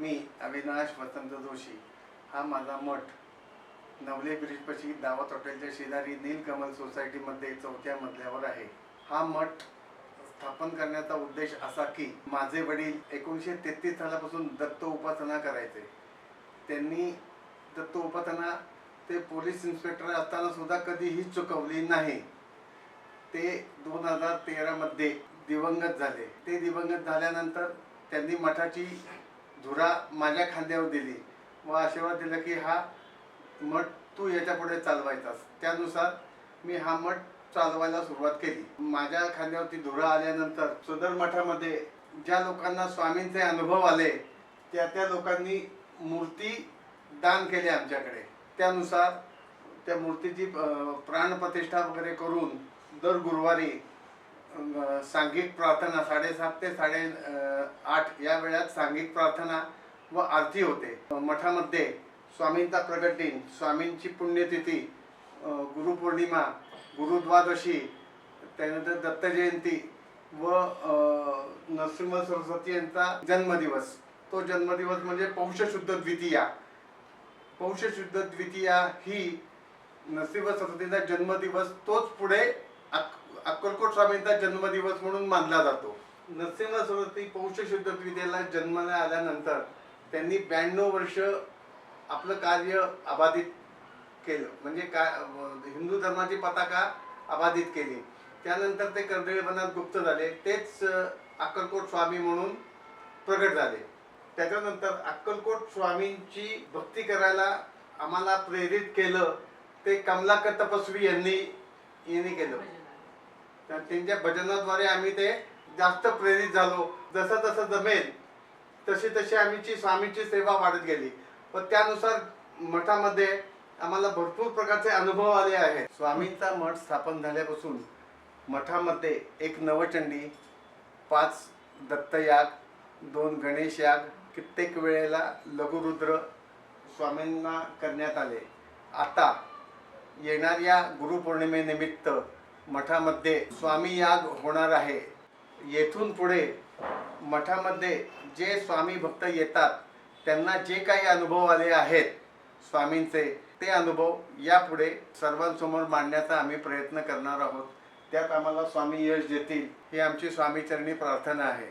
मी अविनाश वसंत जोशी. हा माझा मठ. नवले ब्रिजपाशी दावत हॉटेलच्या शेजारी नीलकमल सोसायटीमध्ये चौथ्या मजल्यावर आहे. हा मठ स्थापन करण्याचा उद्देश असा की माझे वडील एकोणीसशे तेहतीस सालापासून दत्त उपासना करायचे. त्यांनी दत्त उपासना ते पोलीस इन्स्पेक्टर असताना सुद्धा कधीही चुकवली नाही. ते दोन हजार तेरामध्ये दिवंगत झाले. ते दिवंगत झाल्यानंतर त्यांनी मठाची धुरा माझ्या खांद्यावर दिली. व आशीर्वाद दिला की हा मठ तू याच्यापुढे चालवायचास. त्यानुसार मी हा मठ चालवायला सुरुवात केली. माझ्या खांद्यावरती धुरा आल्यानंतर सदर मठामध्ये ज्या लोकांना स्वामींचे अनुभव आले त्या त्या लोकांनी मूर्ती दान केली आमच्याकडे. त्यानुसार त्या मूर्तीची प्राणप्रतिष्ठा वगैरे करून दर गुरुवारी सांघिक प्रार्थना साडेसात ते साडे आठ या वेळात सांघिक प्रार्थना व आरती होते. मठामध्ये स्वामींचा प्रगट दिन स्वामींची पुण्यतिथी गुरुपौर्णिमा गुरुद्वादशी त्यानंतर दत्त जयंती व नरसिंह सरस्वती यांचा जन्मदिवस. तो जन्मदिवस म्हणजे पौषशुद्ध द्वितीया. पौषशुद्ध द्वितीया ही नरसिंह सरस्वतीचा जन्मदिवस तोच पुढे अक्कलकोट स्वामींचा जन्मदिवस म्हणून मानला जातो. नरसिंह सरस्वती पौष शुद्ध द्वितीयेला जन्माला आल्यानंतर त्यांनी ब्याण्णव वर्ष आपलं कार्य अबाधित केलं. म्हणजे काय हिंदू धर्माची पताका अबाधित केली. त्यानंतर ते कर्दळीपणात गुप्त झाले. तेच अक्कलकोट स्वामी म्हणून प्रगट झाले. त्याच्यानंतर अक्कलकोट स्वामींची भक्ती करायला आम्हाला प्रेरित केलं. ते कमलाकर तपस्वी यांनी यांनी केलं. त्यांच्या भजनाद्वारे आम्ही ते जास्त प्रेरित झालो. जसं जसं जमेल तशी तशी आमची स्वामीची सेवा वाढत गेली. व त्यानुसार मठामध्ये आम्हाला भरपूर प्रकारचे अनुभव आले आहेत. स्वामींचा मठ स्थापन झाल्यापासून मठामध्ये एक नवचंडी पाच दत्तयाग दोन गणेश याग कित्येक वेळेला लघुरुद्र स्वामींना करण्यात आले. आता येणाऱ्या गुरुपौर्णिमेनिमित्त मठामध्ये स्वामी याग होणार आहे. येथून पुढे मठामध्ये जे स्वामी भक्त येतात त्यांना जे काही अनुभव आले आहेत स्वामींचे ते अनुभव यापुढे सर्वांसमोर मांडण्याचा आम्ही प्रयत्न करणार आहोत. त्यात आम्हाला स्वामी यश देतील ही आमची स्वामीचरणी प्रार्थना आहे.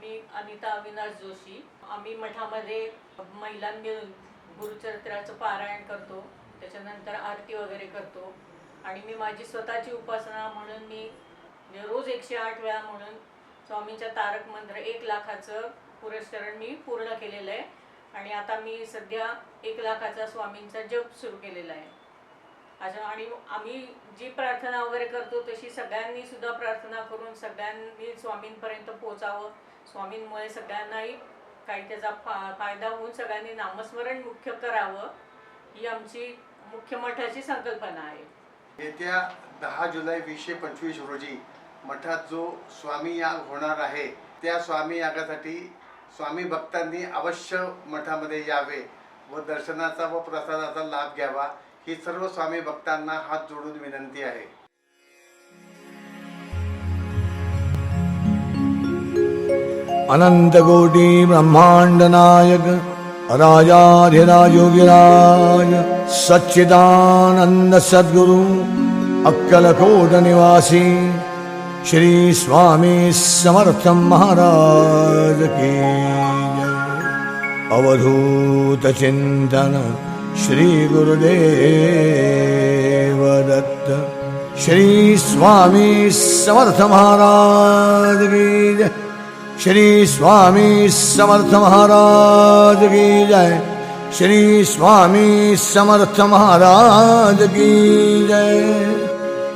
मी अनिता अविनाश जोशी. आम्ही मठामध्ये महिलांनी गुरुचरित्राचं पारायण करतो त्याच्यानंतर आरती वगैरे करतो. आणि मी माझी स्वतःची उपासना म्हणून मी रोज एकशे आठ वेळा म्हणून स्वामींच्या तारक मंत्र एक लाखाचं पुरस्करण मी पूर्ण केलेलं आहे. आणि आता मी सध्या एक लाखाचा स्वामींचा जप सुरू केलेला आहे. अच्छा आणि आम्ही जी प्रार्थना वगैरे करतो तशी सगळ्यांनी सुद्धा प्रार्थना करून सगळ्यांनी स्वामींपर्यंत पोचावं स्वामींमुळे सगळ्यांनाही काही त्याचा फा फायदा होऊन सगळ्यांनी नामस्मरण मुख्य करावं ही आमची मुख्य मठाची संकल्पना आहे. येत्या दहा जुलै वीसशे पंचवीस रोजी मठात जो स्वामी याग होणार आहे त्या स्वामी यागासाठी स्वामी भक्तांनी अवश्य मठामध्ये यावे व दर्शनाचा व प्रसादाचा लाभ घ्यावा ही सर्व स्वामी भक्तांना हात जोडून विनंती आहे. अनंतकोटी ब्रह्मांड नायक राजाधिराजोगिराज सच्चिदानन्द सद्गुरु अक्कलकोटनिवासी श्री स्वामी समर्थ महाराज की जय। अवधूत चिंतन श्री गुरुदेव दत्त श्री स्वामी समर्थ महाराज की શ્રી સ્વામી સમર્થ મહારાજ કી જય શ્રી સ્વામી સમર્થ મહારાજ કી જય